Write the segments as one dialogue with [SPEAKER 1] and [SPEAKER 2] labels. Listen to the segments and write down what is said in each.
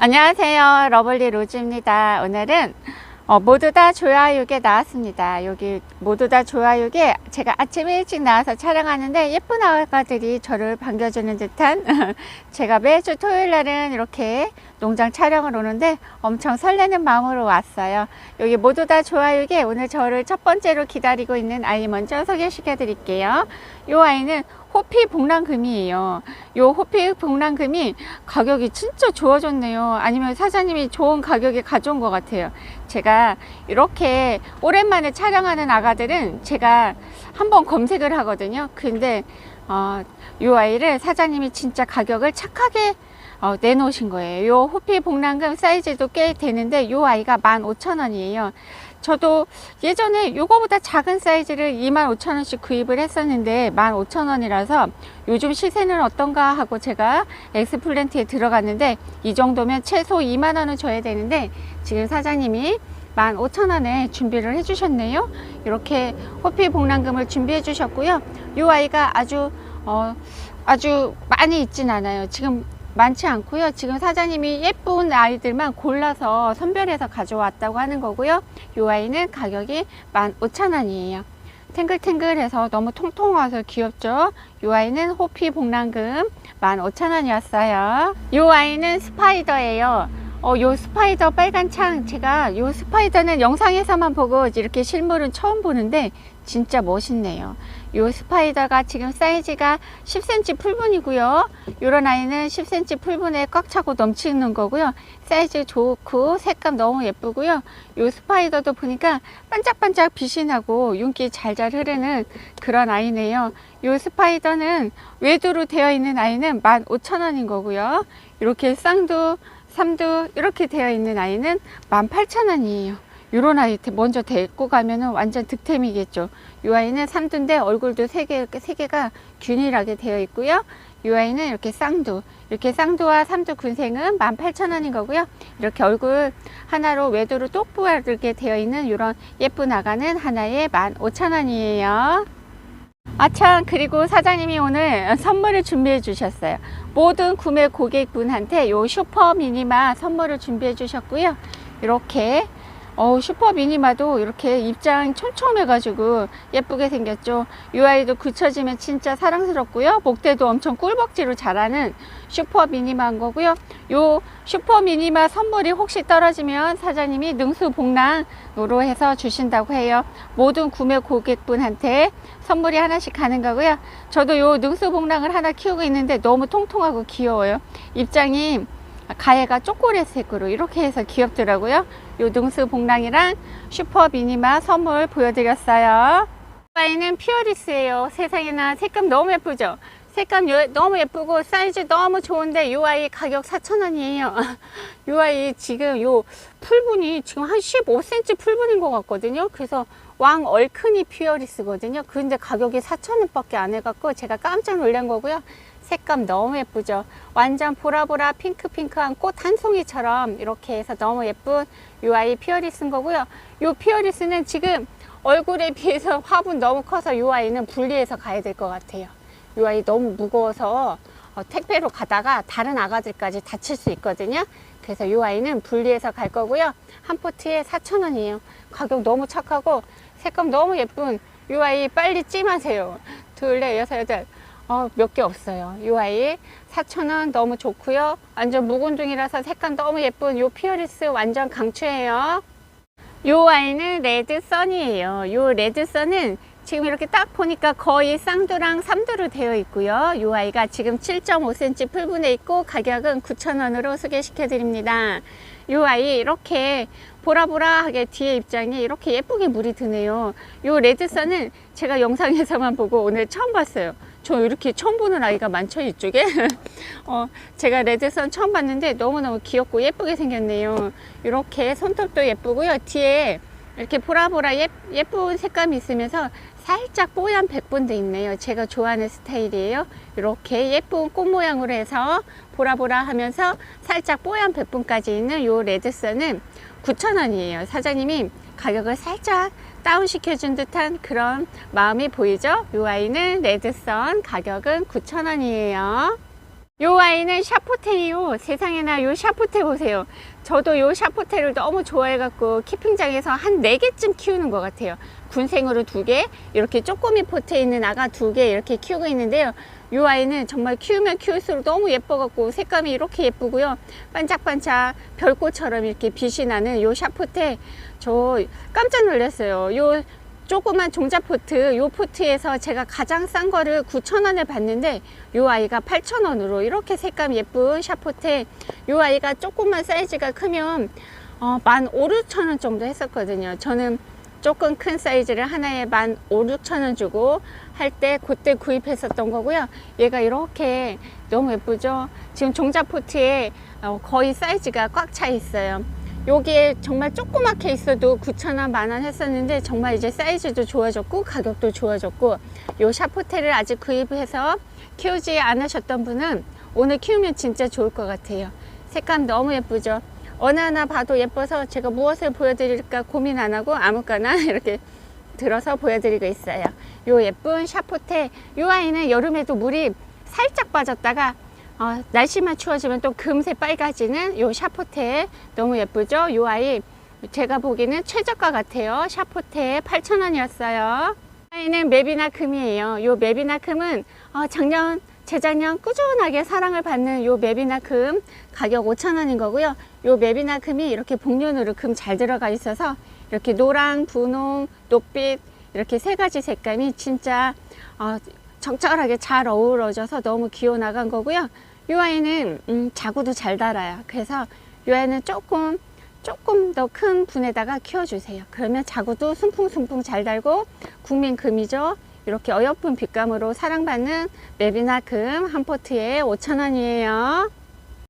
[SPEAKER 1] 안녕하세요. 러블리 로즈입니다. 오늘은 어, 모두 다 좋아요게 나왔습니다. 여기 모두 다 좋아요게 제가 아침 일찍 나와서 촬영하는데 예쁜 아가들이 저를 반겨주는 듯한 제가 매주 토요일 날은 이렇게 농장 촬영을 오는데 엄청 설레는 마음으로 왔어요. 여기 모두 다 좋아요게 오늘 저를 첫 번째로 기다리고 있는 아이 먼저 소개시켜 드릴게요. 이 아이는 호피 복랑금이에요. 요 호피 복랑금이 가격이 진짜 좋아졌네요. 아니면 사장님이 좋은 가격에 가져온 것 같아요. 제가 이렇게 오랜만에 촬영하는 아가들은 제가 한번 검색을 하거든요. 근데 어, 요 아이를 사장님이 진짜 가격을 착하게 어, 내놓으신 거예요. 요 호피 복랑금 사이즈도 꽤 되는데 요 아이가 15,000원이에요. 저도 예전에 요거보다 작은 사이즈를 25,000원씩 구입을 했었는데 15,000원이라서 요즘 시세는 어떤가 하고 제가 엑스플랜트에 들어갔는데 이 정도면 최소 2만원은 줘야 되는데 지금 사장님이 15,000원에 준비를 해주셨네요. 이렇게 호피 복랑금을 준비해 주셨고요. 이 아이가 아주 어, 아주 많이 있진 않아요. 지금 많지 않고요. 지금 사장님이 예쁜 아이들만 골라서 선별해서 가져왔다고 하는 거고요. 이 아이는 가격이 15,000원이에요. 탱글탱글해서 너무 통통해서 귀엽죠? 이 아이는 호피 복랑금 15,000원이었어요. 이 아이는 스파이더예요. 어, 요 스파이더 빨간 창 제가 요 스파이더는 영상에서만 보고 이렇게 실물은 처음 보는데 진짜 멋있네요. 요 스파이더가 지금 사이즈가 10cm 풀분이고요. 요런 아이는 10cm 풀분에 꽉 차고 넘치는 거고요. 사이즈 좋고 색감 너무 예쁘고요. 요 스파이더도 보니까 반짝반짝 빛이 나고 윤기 잘잘 흐르는 그런 아이네요. 요 스파이더는 외두로 되어 있는 아이는 15,000원인 거고요. 이렇게 쌍두 삼두 이렇게 되어 있는 아이는 18,000원이에요. 요런 아이 먼저 데리고 가면은 완전 득템이겠죠. 이 아이는 삼두인데 얼굴도 세 개, 세 개가 균일하게 되어 있고요. 이 아이는 이렇게 쌍두. 이렇게 쌍두와 삼두 군생은 18,000원인 거고요. 이렇게 얼굴 하나로 외도로 똑부하게 되어 있는 이런 예쁜 아가는 하나에 15,000원이에요. 아참 그리고 사장님이 오늘 선물을 준비해 주셨어요 모든 구매 고객분한테 요 슈퍼 미니마 선물을 준비해 주셨고요 이렇게 어, 슈퍼 미니마도 이렇게 입장 촘촘해 가지고 예쁘게 생겼죠. 이 아이도 굳혀지면 진짜 사랑스럽고요. 목대도 엄청 꿀벅지로 자라는 슈퍼 미니마인 거고요. 요 슈퍼 미니마 선물이 혹시 떨어지면 사장님이 능수 복랑으로 해서 주신다고 해요. 모든 구매 고객분한테 선물이 하나씩 가는 거고요. 저도 요 능수 복랑을 하나 키우고 있는데 너무 통통하고 귀여워요. 입장이 가해가 초콜릿색으로 이렇게 해서 귀엽더라고요. 요 능수 복랑이랑 슈퍼 미니마 선물 보여드렸어요. 아이는 피어리스예요. 세상에나 색감 너무 예쁘죠? 색감 요- 너무 예쁘고 사이즈 너무 좋은데 요 아이 가격 4,000원이에요. 요 아이 지금 요 풀분이 지금 한 15cm 풀분인 것 같거든요. 그래서 왕 얼큰이 피어리스거든요. 근데 가격이 4,000원밖에 안 해갖고 제가 깜짝 놀란 거고요. 색감 너무 예쁘죠. 완전 보라보라 핑크핑크한 꽃 한 송이처럼 이렇게 해서 너무 예쁜 요 아이 피어리스인 거고요. 요 피어리스는 지금 얼굴에 비해서 화분 너무 커서 요 아이는 분리해서 가야 될 것 같아요. 요 아이 너무 무거워서 어, 택배로 가다가 다른 아가들까지 다칠 수 있거든요. 그래서 요 아이는 분리해서 갈 거고요. 한 포트에 4,000원이에요. 가격 너무 착하고 색감 너무 예쁜 요 아이 빨리 찜하세요. 둘, 넷, 여섯, 여덟. 어, 몇 개 없어요. 이 아이 4,000원 너무 좋고요. 완전 묵은둥이라서 색감 너무 예쁜 요 피어리스 완전 강추해요. 요 아이는 레드 선이에요. 요 레드 선은 지금 이렇게 딱 보니까 거의 쌍두랑 삼두로 되어 있고요. 요 아이가 지금 7.5cm 풀분에 있고 가격은 9,000원으로 소개시켜 드립니다. 요 아이 이렇게 보라보라하게 뒤에 입장이 이렇게 예쁘게 물이 드네요. 요 레드선은 제가 영상에서만 보고 오늘 처음 봤어요. 저 이렇게 처음 보는 아이가 많죠 이쪽에? 어, 제가 레드선 처음 봤는데 너무너무 귀엽고 예쁘게 생겼네요. 이렇게 손톱도 예쁘고요. 뒤에 이렇게 보라보라 예, 예쁜 색감이 있으면서 살짝 뽀얀 백분도 있네요. 제가 좋아하는 스타일이에요. 이렇게 예쁜 꽃 모양으로 해서 보라보라 하면서 살짝 뽀얀 백분까지 있는 요 레드선은 9,000원이에요. 사장님이 가격을 살짝 다운시켜준 듯한 그런 마음이 보이죠? 이 아이는 레드선 가격은 9,000원이에요. 요 아이는 샤포테이요. 세상에나 요 샤포테 보세요. 저도 요 샤포테를 너무 좋아해 갖고 키핑장에서 한 네개쯤 키우는 것 같아요. 군생으로 두개 이렇게 쪼꼬미 포트에 있는 아가 두 개 이렇게 키우고 있는데요. 요 아이는 정말 키우면 키울수록 너무 예뻐갖고 색감이 이렇게 예쁘고요. 반짝반짝 별꽃처럼 이렇게 빛이 나는 요 샤포테 저 깜짝 놀랐어요. 요 조그만 종자 포트, 요 포트에서 제가 가장 싼 거를 9,000원에 봤는데, 요 아이가 8,000원으로 이렇게 색감 예쁜 샤포테, 요 아이가 조금만 사이즈가 크면, 어, 만 5, 6,000원 정도 했었거든요. 저는 조금 큰 사이즈를 하나에 만 5, 6,000원 주고 할 때 그때 구입했었던 거고요. 얘가 이렇게 너무 예쁘죠? 지금 종자 포트에 어, 거의 사이즈가 꽉 차 있어요. 여기에 정말 조그맣게 있어도 9,000원, 만원 했었는데 정말 이제 사이즈도 좋아졌고 가격도 좋아졌고 요 샤포테를 아직 구입해서 키우지 않으셨던 분은 오늘 키우면 진짜 좋을 것 같아요. 색감 너무 예쁘죠? 어느 하나 봐도 예뻐서 제가 무엇을 보여드릴까 고민 안 하고 아무거나 이렇게 들어서 보여드리고 있어요. 요 예쁜 샤포테, 요 아이는 여름에도 물이 살짝 빠졌다가 어, 날씨만 추워지면 또 금세 빨개지는 요 샤포테 너무 예쁘죠? 요 아이 제가 보기에는 최저가 같아요. 샤포테 8,000원이었어요. 아이는 맵이나 금이에요. 요 맵이나 금은 어, 작년 재작년 꾸준하게 사랑을 받는 요 맵이나 금 가격 5,000원인 거고요. 요 맵이나 금이 이렇게 복륜으로 금 잘 들어가 있어서 이렇게 노랑, 분홍, 녹빛 이렇게 세 가지 색감이 진짜 어, 적절하게 잘 어우러져서 너무 귀여워 나간 거고요. 이 아이는 음, 자구도 잘 달아요. 그래서 이 아이는 조금 조금 더 큰 분에다가 키워주세요. 그러면 자구도 순풍순풍 잘 달고 국민금이죠. 이렇게 어여쁜 빛감으로 사랑받는 맵이나 금 한 포트에 5,000원이에요.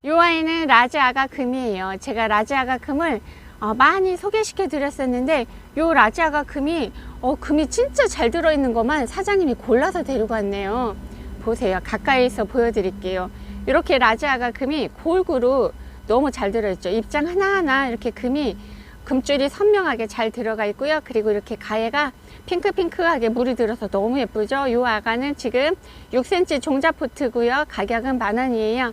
[SPEAKER 1] 이 아이는 라지아가 금이에요. 제가 라지아가 금을 어, 많이 소개시켜 드렸었는데 요 라지아가 금이 어, 금이 진짜 잘 들어있는 것만 사장님이 골라서 데리고 왔네요. 보세요. 가까이서 보여드릴게요. 이렇게 라지아가 금이 골고루 너무 잘 들어있죠. 입장 하나하나 이렇게 금이 금줄이 선명하게 잘 들어가 있고요. 그리고 이렇게 가해가 핑크핑크하게 물이 들어서 너무 예쁘죠. 이 아가는 지금 6cm 종자 포트고요. 가격은 만 원이에요.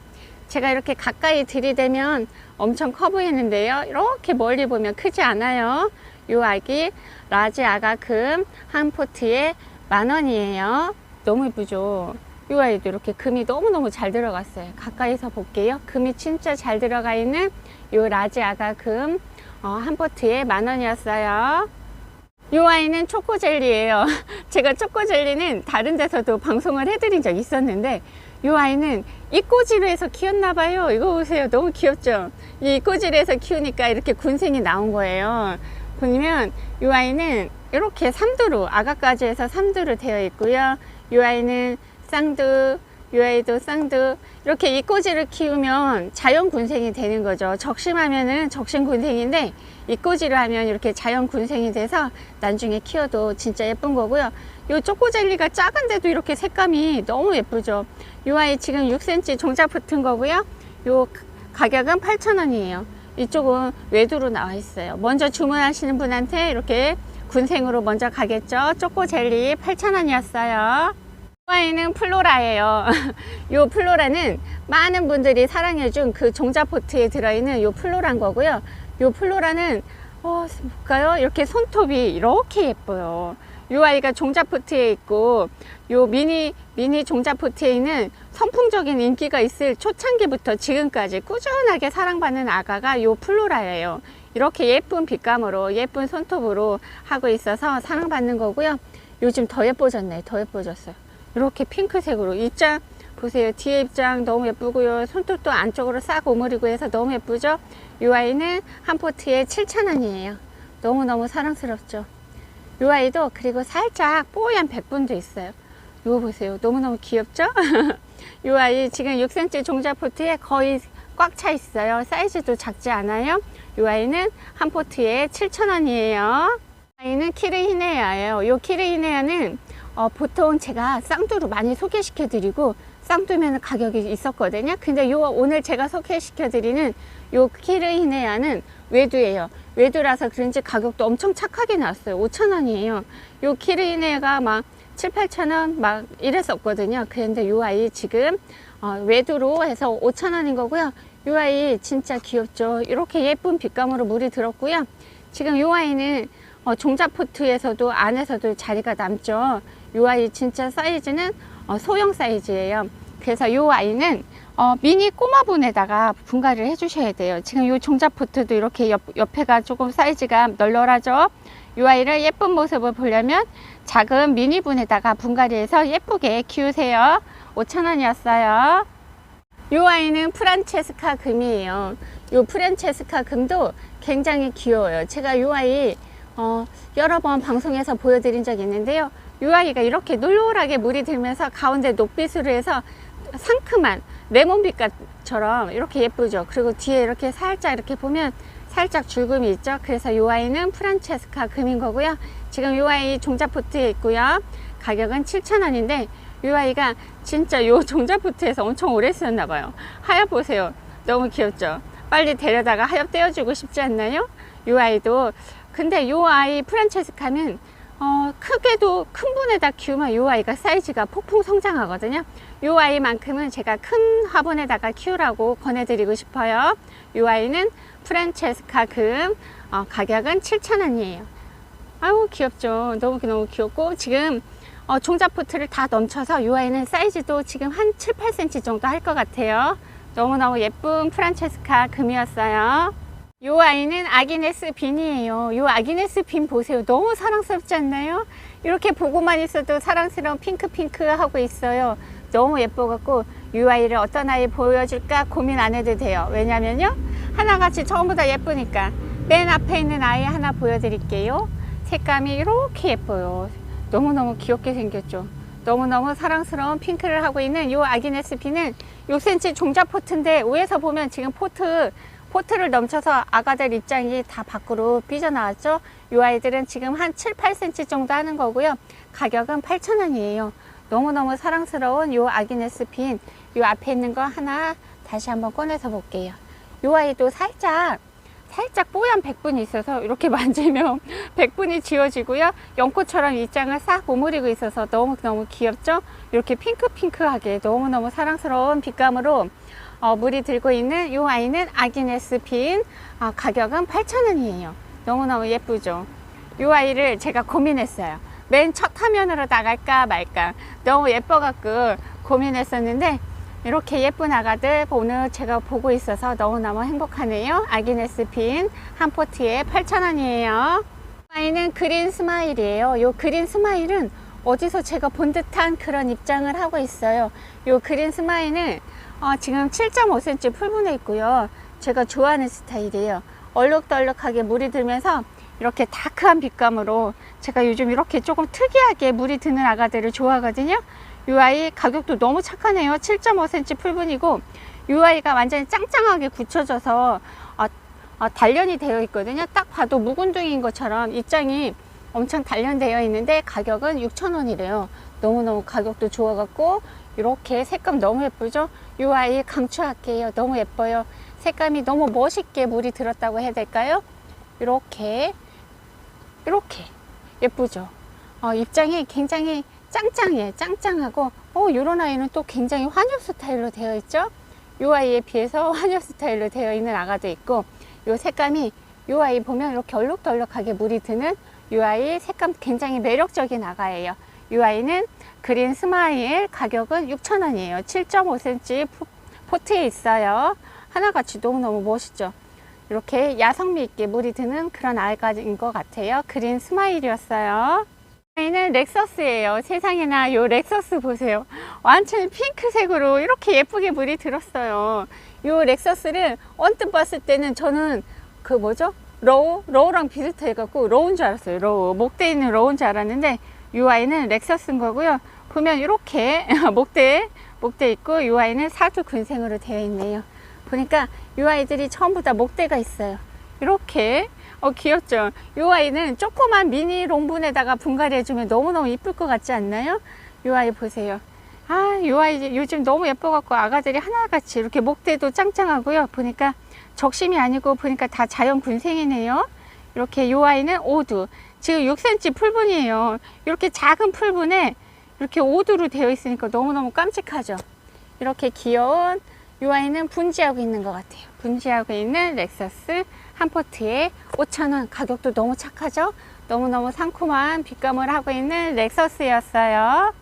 [SPEAKER 1] 제가 이렇게 가까이 들이대면 엄청 커 보이는데요. 이렇게 멀리 보면 크지 않아요. 이 아기 라지 아가 금 한 포트에 만 원이에요. 너무 예쁘죠. 이 아이도 이렇게 금이 너무너무 잘 들어갔어요. 가까이서 볼게요. 금이 진짜 잘 들어가 있는 이 라지 아가 금 어, 한 포트에 만 원이었어요. 이 아이는 초코젤리예요. 제가 초코젤리는 다른 데서도 방송을 해드린 적 있었는데 이 아이는 이꼬지로 해서 키웠나 봐요. 이거 보세요. 너무 귀엽죠? 이 이꼬지로 해서 키우니까 이렇게 군생이 나온 거예요. 보면 이 아이는 이렇게 삼두로 아가까지 해서 삼두로 되어 있고요. 이 아이는 쌍두, 이 아이도 쌍두 이렇게 이꼬지를 키우면 자연 군생이 되는 거죠. 적심하면은 적심 군생인데 이꼬지를 하면 이렇게 자연 군생이 돼서 나중에 키워도 진짜 예쁜 거고요. 요 초코젤리가 작은데도 이렇게 색감이 너무 예쁘죠. 이 아이 지금 6cm 종자 붙은 거고요. 요 가격은 8,000원이에요. 이쪽은 외두로 나와 있어요. 먼저 주문하시는 분한테 이렇게 군생으로 먼저 가겠죠. 초코젤리 8,000원이었어요. 아이는 플로라예요. 요 플로라는 많은 분들이 사랑해준 그 종자 포트에 들어있는 요 플로라인 거고요. 요 플로라는 어, 볼까요? 이렇게 손톱이 이렇게 예뻐요. 요 아이가 종자 포트에 있고 요 미니 미니 종자 포트에 있는 선풍적인 인기가 있을 초창기부터 지금까지 꾸준하게 사랑받는 아가가 요 플로라예요. 이렇게 예쁜 빛감으로 예쁜 손톱으로 하고 있어서 사랑받는 거고요. 요즘 더 예뻐졌네. 더 예뻐졌어요. 이렇게 핑크색으로 입장 보세요. 뒤에 입장 너무 예쁘고요. 손톱도 안쪽으로 싹 오므리고 해서 너무 예쁘죠? 이 아이는 한 포트에 7,000원이에요. 너무너무 사랑스럽죠? 이 아이도 그리고 살짝 뽀얀 백분도 있어요. 이거 보세요. 너무너무 귀엽죠? 이 아이 지금 6cm 종자 포트에 거의 꽉 차 있어요. 사이즈도 작지 않아요. 이 아이는 한 포트에 7,000원이에요. 아이는 키르히네아예요. 이 키르히네아는 어, 보통 제가 쌍두로 많이 소개시켜 드리고 쌍두면 가격이 있었거든요. 근데 요 오늘 제가 소개시켜 드리는 요 키르히네아는 외두예요. 외두라서 그런지 가격도 엄청 착하게 나왔어요. 5,000원이에요. 요 키르히네아가 막 7, 8천 원 막 이랬었거든요. 그런데 요 아이 지금 어, 외도로 해서 5천 원인 거고요. 요 아이 진짜 귀엽죠. 이렇게 예쁜 빛감으로 물이 들었고요. 지금 요 아이는 어, 종자포트에서도 안에서도 자리가 남죠. 요 아이 진짜 사이즈는 어, 소형 사이즈예요. 그래서 요 아이는 어, 미니 꼬마분에다가 분갈이를 해주셔야 돼요. 지금 요 종자포트도 이렇게 옆, 옆에가 조금 사이즈가 널널하죠. 요 아이를 예쁜 모습을 보려면 작은 미니분에다가 분갈이해서 예쁘게 키우세요. 5,000원이었어요. 요 아이는 프란체스카 금이에요. 요 프란체스카 금도 굉장히 귀여워요. 제가 요 아이 어, 여러 번 방송에서 보여드린 적이 있는데요. 요 아이가 이렇게 놀놀하게 물이 들면서 가운데 녹빛으로 해서 상큼한 레몬빛처럼 이렇게 예쁘죠. 그리고 뒤에 이렇게 살짝 이렇게 보면 살짝 줄금이 있죠. 그래서 이 아이는 프란체스카 금인 거고요. 지금 이 아이 종자포트에 있고요. 가격은 7,000원인데 이 아이가 진짜 이 종자포트에서 엄청 오래 쓰였나 봐요. 하엽 보세요. 너무 귀엽죠. 빨리 데려다가 하엽 떼어주고 싶지 않나요? 이 아이도 근데 이 아이 프란체스카는 어, 크게도 큰 분에다 키우면 이 아이가 사이즈가 폭풍 성장하거든요. 이 아이만큼은 제가 큰 화분에다가 키우라고 권해드리고 싶어요. 이 아이는 프란체스카 금 어, 가격은 7,000원이에요. 아우 귀엽죠. 너무 너무 귀엽고 지금 어, 종자포트를 다 넘쳐서 이 아이는 사이즈도 지금 한 7, 8cm 정도 할 것 같아요. 너무너무 예쁜 프란체스카 금이었어요. 이 아이는 아기네스 빈이에요. 이 아기네스 빈 보세요. 너무 사랑스럽지 않나요? 이렇게 보고만 있어도 사랑스러운 핑크핑크 하고 있어요. 너무 예뻐갖고 이 아이를 어떤 아이 보여줄까 고민 안 해도 돼요. 왜냐면요. 하나같이 전부 다 예쁘니까. 맨 앞에 있는 아이 하나 보여드릴게요. 색감이 이렇게 예뻐요. 너무너무 귀엽게 생겼죠. 너무너무 사랑스러운 핑크를 하고 있는 이 아기네스 빈은 6cm 종자 포트인데 위에서 보면 지금 포트 포트를 넘쳐서 아가들 입장이 다 밖으로 삐져나왔죠. 이 아이들은 지금 한 7, 8cm 정도 하는 거고요. 가격은 8,000원이에요. 너무너무 사랑스러운 이 아기네스 빈, 이 앞에 있는 거 하나 다시 한번 꺼내서 볼게요. 이 아이도 살짝, 살짝 뽀얀 백분이 있어서 이렇게 만지면 백분이 지워지고요. 연꽃처럼 입장을 싹 오므리고 있어서 너무너무 귀엽죠? 이렇게 핑크핑크하게 너무너무 사랑스러운 빛감으로 어, 물이 들고 있는 이 아이는 아기네스 핀 어, 가격은 8,000원이에요. 너무너무 예쁘죠? 이 아이를 제가 고민했어요. 맨 첫 화면으로 나갈까 말까 너무 예뻐갖고 고민했었는데 이렇게 예쁜 아가들 오늘 제가 보고 있어서 너무너무 행복하네요. 아기네스 핀 한 포트에 8,000원이에요. 아이는 그린 스마일이에요. 요 그린 스마일은 어디서 제가 본 듯한 그런 입장을 하고 있어요. 요 그린 스마일은 어, 지금 7.5cm 풀분에 있고요. 제가 좋아하는 스타일이에요. 얼룩덜룩하게 물이 들면서 이렇게 다크한 빛감으로 제가 요즘 이렇게 조금 특이하게 물이 드는 아가들을 좋아하거든요. 이 아이 가격도 너무 착하네요. 7.5cm 풀분이고 이 아이가 완전히 짱짱하게 굳혀져서 어, 어, 단련이 되어 있거든요. 딱 봐도 묵은둥이인 것처럼 입장이 엄청 단련되어 있는데 가격은 6,000원이래요. 너무너무 가격도 좋아갖고 이렇게 색감 너무 예쁘죠? 이 아이 강추할게요. 너무 예뻐요. 색감이 너무 멋있게 물이 들었다고 해야 될까요? 이렇게 이렇게 예쁘죠? 어, 입장이 굉장히 짱짱해 짱짱하고 어, 이런 아이는 또 굉장히 환엽 스타일로 되어 있죠? 이 아이에 비해서 환엽 스타일로 되어 있는 아가도 있고 이 색감이 이 아이 보면 이렇게 얼룩덜룩하게 물이 드는 이 아이 색감 굉장히 매력적인 아가예요. 이 아이는 그린 스마일 가격은 6,000원이에요. 7.5cm 포트에 있어요. 하나같이 너무너무 멋있죠. 이렇게 야성미 있게 물이 드는 그런 아이가인 것 같아요. 그린 스마일이었어요. 아이는 렉서스예요. 세상에나 요 렉서스 보세요. 완전히 핑크색으로 이렇게 예쁘게 물이 들었어요. 요 렉서스를 언뜻 봤을 때는 저는 그 뭐죠? 로우? 로우랑 비슷해갖고 로우인 줄 알았어요. 로우. 목대 있는 로우인 줄 알았는데 이 아이는 렉서스인 거고요. 보면 이렇게 목대 목대 있고 이 아이는 사두 군생으로 되어 있네요. 보니까 이 아이들이 전부 다 목대가 있어요. 이렇게 어 귀엽죠. 이 아이는 조그만 미니 롱분에다가 분갈이 해주면 너무너무 이쁠 것 같지 않나요? 이 아이 보세요. 아, 이 아이 요즘 너무 예뻐갖고 아가들이 하나같이 이렇게 목대도 짱짱하고요. 보니까 적심이 아니고 보니까 다 자연 군생이네요. 이렇게 이 아이는 오두. 지금 6cm 풀분이에요. 이렇게 작은 풀분에 이렇게 오두로 되어 있으니까 너무너무 깜찍하죠. 이렇게 귀여운 이 아이는 분지하고 있는 것 같아요. 분지하고 있는 렉서스 한 포트에 5,000원 가격도 너무 착하죠? 너무너무 상큼한 빗감을 하고 있는 렉서스였어요.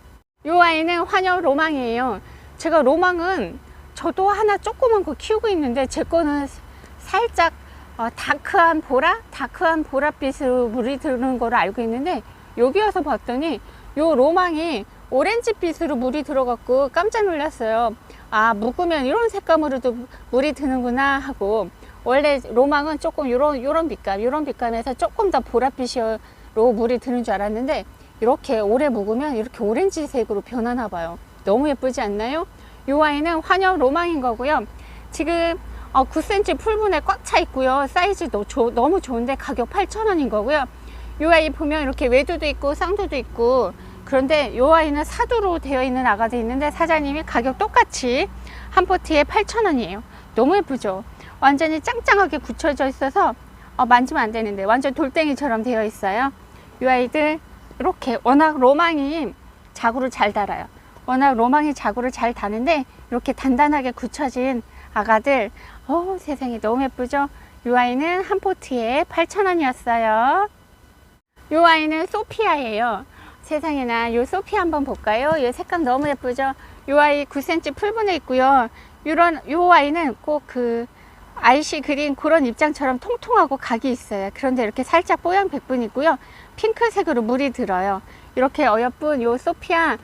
[SPEAKER 1] 이 아이는 환영 로망이에요. 제가 로망은 저도 하나 조그만 거 키우고 있는데 제 거는 살짝 어, 다크한 보라? 다크한 보랏빛으로 물이 드는 거를 알고 있는데 여기 와서 봤더니 요 로망이 오렌지빛으로 물이 들어갔고 깜짝 놀랐어요. 아, 묵으면 이런 색감으로도 물이 드는구나 하고 원래 로망은 조금 요런 요런 빛감, 요런 빛감에서 조금 더 보랏빛으로 물이 드는 줄 알았는데 이렇게 오래 묵으면 이렇게 오렌지색으로 변하나 봐요. 너무 예쁘지 않나요? 요 아이는 환영 로망인 거고요. 지금 어, 9cm 풀분에 꽉 차 있고요. 사이즈도 조- 너무 좋은데 가격 8,000원인 거고요. 요 아이 보면 이렇게 외두도 있고 쌍두도 있고 그런데 요 아이는 사두로 되어 있는 아가도 있는데 사장님이 가격 똑같이 한 포트에 8,000원이에요. 너무 예쁘죠? 완전히 짱짱하게 굳혀져 있어서 어, 만지면 안 되는데 완전 돌덩이처럼 되어 있어요. 요 아이들 이렇게 워낙 로망이 자구를 잘 달아요. 워낙 로망이 자구를 잘 다는데 이렇게 단단하게 굳혀진 아가들 어 세상에 너무 예쁘죠? 요 아이는 한 포트에 8,000원이었어요. 요 아이는 소피아예요. 세상에나 요 소피아 한번 볼까요? 요 색감 너무 예쁘죠? 요 아이 9cm 풀분에 있고요. 요런 요 아이는 꼭 그 아이시 그린 그런 입장처럼 통통하고 각이 있어요. 그런데 이렇게 살짝 뽀얀 백분 있고요. 핑크색으로 물이 들어요. 이렇게 어여쁜 요 소피아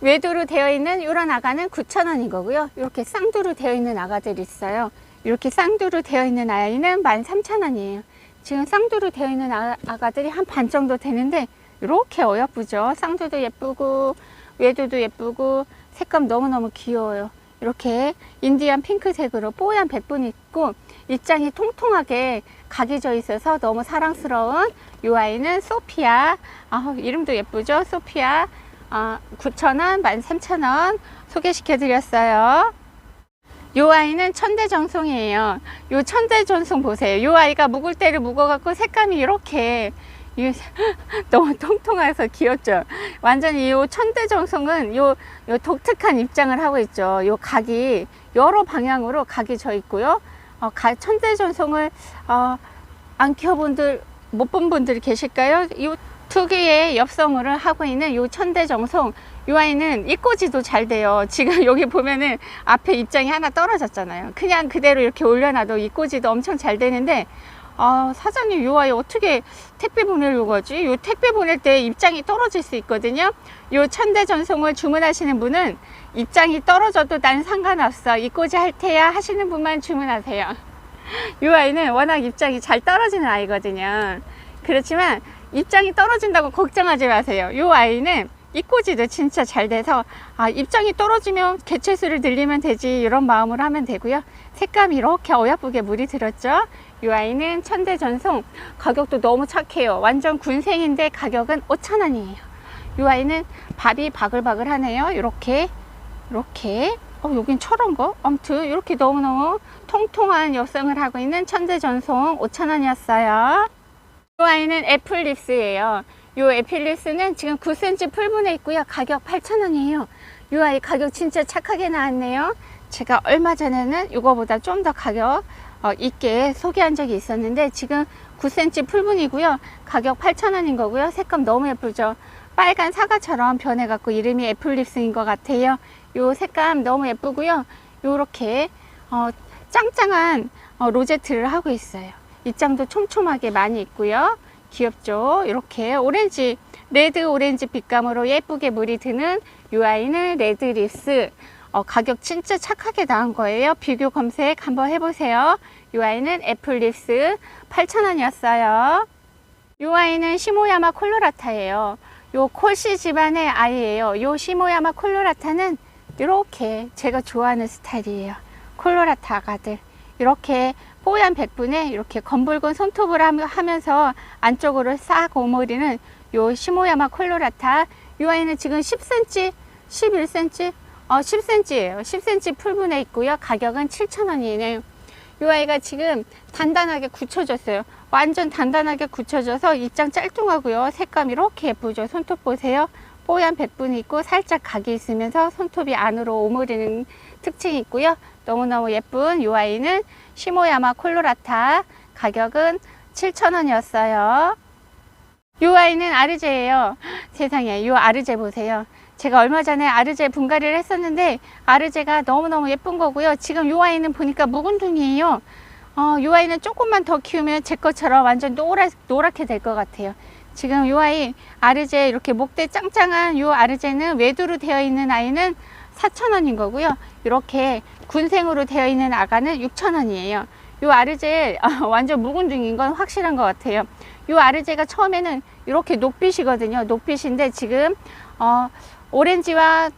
[SPEAKER 1] 외두로 되어 있는 이런 아가는 9,000원인 거고요. 이렇게 쌍두로 되어 있는 아가들이 있어요. 이렇게 쌍두로 되어 있는 아이는 13,000원이에요. 지금 쌍두로 되어 있는 아, 아가들이 한 반 정도 되는데 이렇게 어여쁘죠. 쌍두도 예쁘고 외두도 예쁘고 색감 너무너무 귀여워요. 이렇게 인디안 핑크색으로 뽀얀 백분이 있고 입장이 통통하게 각이 져 있어서 너무 사랑스러운 이 아이는 소피아 아, 이름도 예쁘죠 소피아 아, 9,000원, 13,000원 소개시켜 드렸어요. 요 아이는 천대정송이에요. 요 천대전송 보세요. 요 아이가 묵을 때를 묵어갖고 색감이 이렇게 이- 너무 통통해서 귀엽죠. 완전히 요 천대정송은 요, 요 독특한 입장을 하고 있죠. 요 각이 여러 방향으로 각이 져 있고요. 어, 가- 천대전송을 어, 안 키워본들 못 본 분들이 계실까요? 이 특유의 엽성을 하고 있는 요 천대정송 요 아이는 입꼬지도 잘 돼요. 지금 여기 보면은 앞에 입장이 하나 떨어졌잖아요. 그냥 그대로 이렇게 올려놔도 입꼬지도 엄청 잘 되는데 아, 사장님 요 아이 어떻게 택배 보내려고 하지? 요 택배 보낼 때 입장이 떨어질 수 있거든요. 요 천대 전송을 주문하시는 분은 입장이 떨어져도 난 상관없어. 입꼬지 할 테야 하시는 분만 주문하세요. 이 아이는 워낙 입장이 잘 떨어지는 아이거든요. 그렇지만 입장이 떨어진다고 걱정하지 마세요. 이 아이는 입꼬지도 진짜 잘 돼서 아 입장이 떨어지면 개체수를 늘리면 되지 이런 마음으로 하면 되고요. 색감이 이렇게 어여쁘게 물이 들었죠. 이 아이는 천대전송 가격도 너무 착해요. 완전 군생인데 가격은 5,000원이에요. 이 아이는 밥이 바글바글 하네요. 이렇게 이렇게 어 여긴 철한 거? 아무튼 이렇게 너무너무 통통한 엽성을 하고 있는 천재전송 5,000원이었어요. 이 아이는 애플립스예요. 이 애플립스는 지금 9cm 풀분에 있고요. 가격 8,000원이에요. 이 아이 가격 진짜 착하게 나왔네요. 제가 얼마 전에는 이거보다 좀 더 가격 어, 있게 소개한 적이 있었는데 지금 9cm 풀분이고요. 가격 8,000원인 거고요. 색감 너무 예쁘죠. 빨간 사과처럼 변해갖고 이름이 애플립스인 것 같아요. 요 색감 너무 예쁘고요. 요렇게 어, 짱짱한 어, 로제트를 하고 있어요. 입장도 촘촘하게 많이 있고요. 귀엽죠? 이렇게 오렌지, 레드 오렌지 빛감으로 예쁘게 물이 드는 이 아이는 레드립스. 어, 가격 진짜 착하게 나온 거예요. 비교 검색 한번 해보세요. 이 아이는 애플립스 8,000원이었어요. 이 아이는 시모야마 콜로라타예요. 요 콜시 집안의 아이예요. 요 시모야마 콜로라타는 이렇게 제가 좋아하는 스타일이에요. 콜로라타 아가들. 이렇게 뽀얀 백분에 이렇게 검붉은 손톱을 함- 하면서 안쪽으로 싹 오므리는 요 시모야마 콜로라타. 요 아이는 지금 10cm, 11cm, 어 10cm예요. 10cm 풀분에 있고요. 가격은 7,000원이네요. 요 아이가 지금 단단하게 굳혀졌어요. 완전 단단하게 굳혀져서 입장 짤뚱하고요. 색감 이렇게 예쁘죠. 손톱 보세요. 뽀얀 백분이 있고 살짝 각이 있으면서 손톱이 안으로 오므리는 특징이 있고요. 너무너무 예쁜 이 아이는 시모야마 콜로라타 가격은 7,000원이었어요. 이 아이는 아르제예요. 세상에 이 아르제 보세요. 제가 얼마 전에 아르제 분갈이를 했었는데 아르제가 너무너무 예쁜 거고요. 지금 이 아이는 보니까 묵은둥이에요. 어, 이 아이는 조금만 더 키우면 제 것처럼 완전 노랗, 노랗게 될 것 같아요. 지금 이 아이 아르제 이렇게 목대 짱짱한 이 아르제는 외두로 되어 있는 아이는 4,000원인 거고요. 이렇게 군생으로 되어 있는 아가는 6,000원이에요. 이 아르제 어, 완전 묵은둥인 건 확실한 것 같아요. 이 아르제가 처음에는 이렇게 녹빛이거든요. 녹빛인데 지금 어, 오렌지와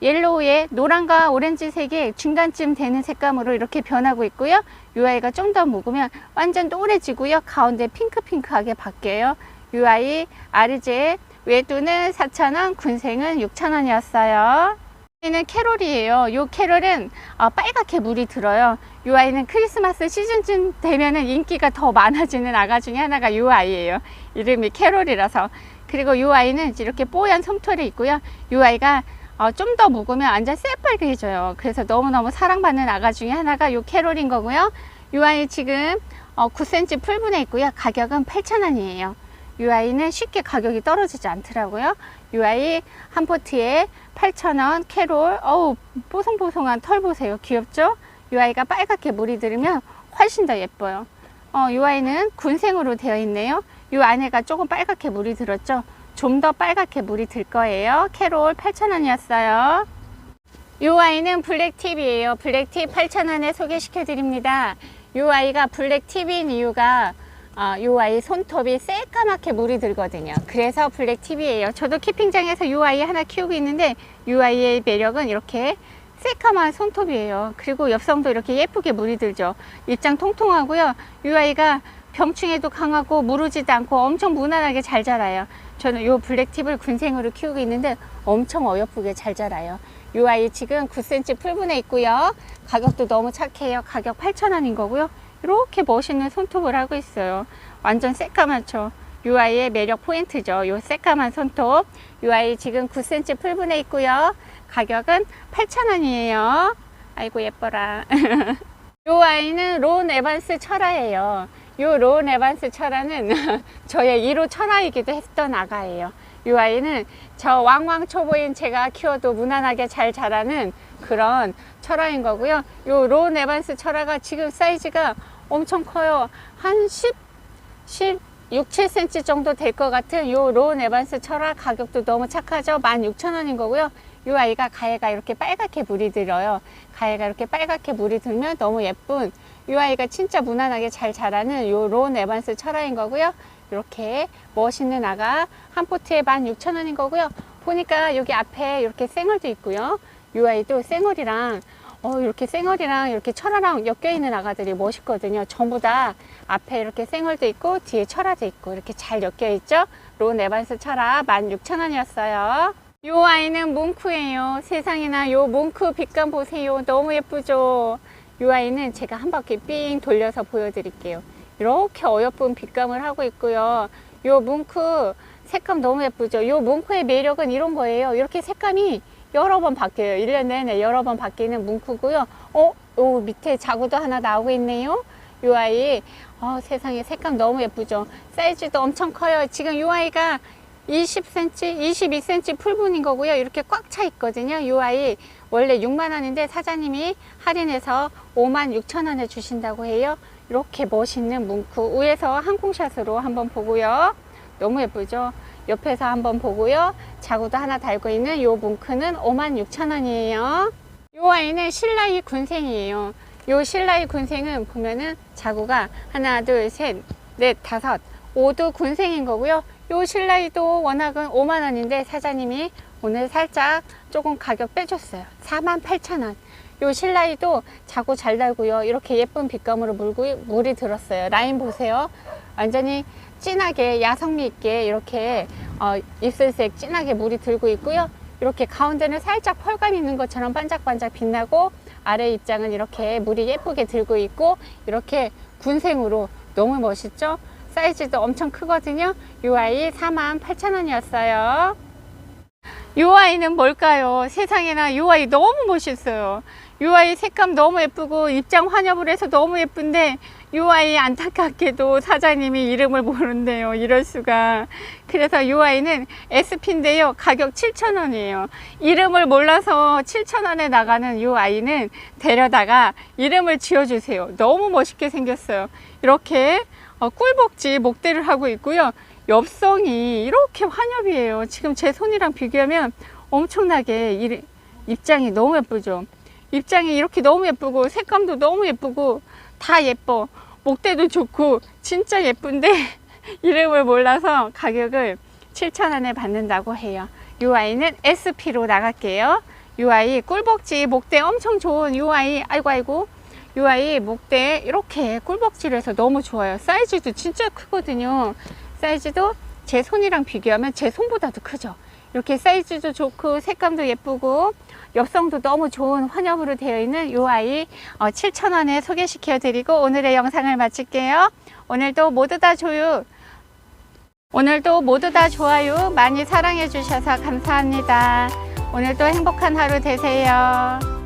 [SPEAKER 1] 옐로우의 노란과 오렌지색의 중간쯤 되는 색감으로 이렇게 변하고 있고요. 이 아이가 좀 더 묵으면 완전 노래지고요. 가운데 핑크핑크하게 바뀌어요. 이 아이 아르제 외두는 4,000원, 군생은 6,000원이었어요. 이는 캐롤이에요. 이 캐롤은 어, 빨갛게 물이 들어요. 이 아이는 크리스마스 시즌쯤 되면은 인기가 더 많아지는 아가 중에 하나가 이 아이예요. 이름이 캐롤이라서. 그리고 이 아이는 이렇게 뽀얀 솜털이 있고요. 이 아이가 어, 좀 더 묵으면 완전 새빨개 져요. 그래서 너무너무 사랑받는 아가 중에 하나가 이 캐롤인 거고요. 이 아이 지금 어, 9cm 풀분에 있고요. 가격은 8,000원이에요. 이 아이는 쉽게 가격이 떨어지지 않더라고요. 이 아이 한 포트에 8,000원 캐롤. 어우, 뽀송뽀송한 털 보세요. 귀엽죠? 이 아이가 빨갛게 물이 들으면 훨씬 더 예뻐요. 어, 이 아이는 군생으로 되어 있네요. 이 안에가 조금 빨갛게 물이 들었죠? 좀 더 빨갛게 물이 들 거예요. 캐롤 8,000원이었어요. 이 아이는 블랙팁이에요. 블랙팁 8,000원에 소개시켜 드립니다. 이 아이가 블랙팁인 이유가 어, 이 아이 손톱이 새까맣게 물이 들거든요. 그래서 블랙 팁이에요. 저도 키핑장에서 이 아이 하나 키우고 있는데 이 아이의 매력은 이렇게 새까만 손톱이에요. 그리고 엽성도 이렇게 예쁘게 물이 들죠. 입장 통통하고요. 이 아이가 병충해도 강하고 무르지도 않고 엄청 무난하게 잘 자라요. 저는 이 블랙팁을 군생으로 키우고 있는데 엄청 어여쁘게 잘 자라요. 이 아이 지금 9cm 풀분에 있고요. 가격도 너무 착해요. 가격 8,000원인 거고요. 이렇게 멋있는 손톱을 하고 있어요. 완전 새까맣죠. 이 아이의 매력 포인트죠. 이 새까만 손톱. 이 아이 지금 9cm 풀분에 있고요. 가격은 8,000원이에요. 아이고 예뻐라. 이 아이는 론 에반스 철아예요. 이론 에반스 철아는 저의 1호 철아이기도 했던 아가예요. 이 아이는 저 왕왕 초보인 제가 키워도 무난하게 잘 자라는 그런 철아인 거고요. 이론 에반스 철아가 지금 사이즈가 엄청 커요. 한 10, 10, 6, 7cm 정도 될 것 같은 이론 에반스 철아 가격도 너무 착하죠. 16,000원인 거고요. 이 아이가 가해가 이렇게 빨갛게 물이 들어요. 가해가 이렇게 빨갛게 물이 들면 너무 예쁜 이 아이가 진짜 무난하게 잘 자라는 이론 에반스 철아인 거고요. 이렇게 멋있는 아가 한 포트에 16,000원인 거고요. 보니까 여기 앞에 이렇게 쌩얼도 있고요. 이 아이도 쌩얼이랑 어, 이렇게 쌩얼이랑 이렇게 철화랑 엮여 있는 아가들이 멋있거든요. 전부 다 앞에 이렇게 쌩얼도 있고 뒤에 철화도 있고 이렇게 잘 엮여 있죠. 론 에반스 철화 16,000원이었어요. 이 아이는 몽크예요. 세상에나 요 몽크 빛감 보세요. 너무 예쁘죠? 이 아이는 제가 한 바퀴 삥 돌려서 보여드릴게요. 이렇게 어여쁜 빛감을 하고 있고요. 요 뭉크 색감 너무 예쁘죠? 요 뭉크의 매력은 이런 거예요. 이렇게 색감이 여러 번 바뀌어요. 1년 내내 여러 번 바뀌는 뭉크고요. 어? 요 밑에 자구도 하나 나오고 있네요. 요 아이 어, 세상에 색감 너무 예쁘죠? 사이즈도 엄청 커요. 지금 요 아이가 20cm, 22cm 풀분인 거고요. 이렇게 꽉 차 있거든요. 이 아이 원래 6만 원인데 사장님이 할인해서 5만 6천 원에 주신다고 해요. 이렇게 멋있는 뭉크 위에서 항공샷으로 한번 보고요. 너무 예쁘죠? 옆에서 한번 보고요. 자구도 하나 달고 있는 이 뭉크는 5만 6천 원이에요. 이 아이는 신라이 군생이에요. 이 신라이 군생은 보면은 자구가 하나, 둘, 셋, 넷, 다섯, 오도 군생인 거고요. 요 신라이도 워낙은 5만 원인데 사장님이 오늘 살짝 조금 가격 빼줬어요. 4만 8천 원. 요 신라이도 자구 잘 달고요. 이렇게 예쁜 빛감으로 물고, 물이 들었어요. 라인 보세요. 완전히 진하게 야성미 있게 이렇게 어, 입술색 진하게 물이 들고 있고요. 이렇게 가운데는 살짝 펄감 있는 것처럼 반짝반짝 빛나고 아래 입장은 이렇게 물이 예쁘게 들고 있고 이렇게 군생으로 너무 멋있죠? 사이즈도 엄청 크거든요. 이 아이 48,000원이었어요. 이 아이는 뭘까요? 세상에나 이 아이 너무 멋있어요. 이 아이 색감 너무 예쁘고 입장 환엽을 해서 너무 예쁜데 이 아이 안타깝게도 사장님이 이름을 모른대요. 이럴 수가. 그래서 이 아이는 SP인데요. 가격 7,000원이에요. 이름을 몰라서 7,000원에 나가는 이 아이는 데려다가 이름을 지어주세요. 너무 멋있게 생겼어요. 이렇게 어, 꿀복지 목대를 하고 있고요. 엽성이 이렇게 환엽이에요. 지금 제 손이랑 비교하면 엄청나게 이- 입장이 너무 예쁘죠. 입장이 이렇게 너무 예쁘고 색감도 너무 예쁘고 다 예뻐. 목대도 좋고 진짜 예쁜데 이름을 몰라서 가격을 7,000원에 받는다고 해요. 이 아이는 SP로 나갈게요. 이 아이 꿀벅지 목대 엄청 좋은 이 아이 아이고 아이고 이 아이 목대 이렇게 꿀벅지를 해서 너무 좋아요. 사이즈도 진짜 크거든요. 사이즈도 제 손이랑 비교하면 제 손보다도 크죠. 이렇게 사이즈도 좋고 색감도 예쁘고 엽성도 너무 좋은 환엽으로 되어 있는 이 아이 7,000원에 소개시켜 드리고 오늘의 영상을 마칠게요. 오늘도 모두 다 조유 오늘도 모두 다 좋아요 많이 사랑해 주셔서 감사합니다. 오늘도 행복한 하루 되세요.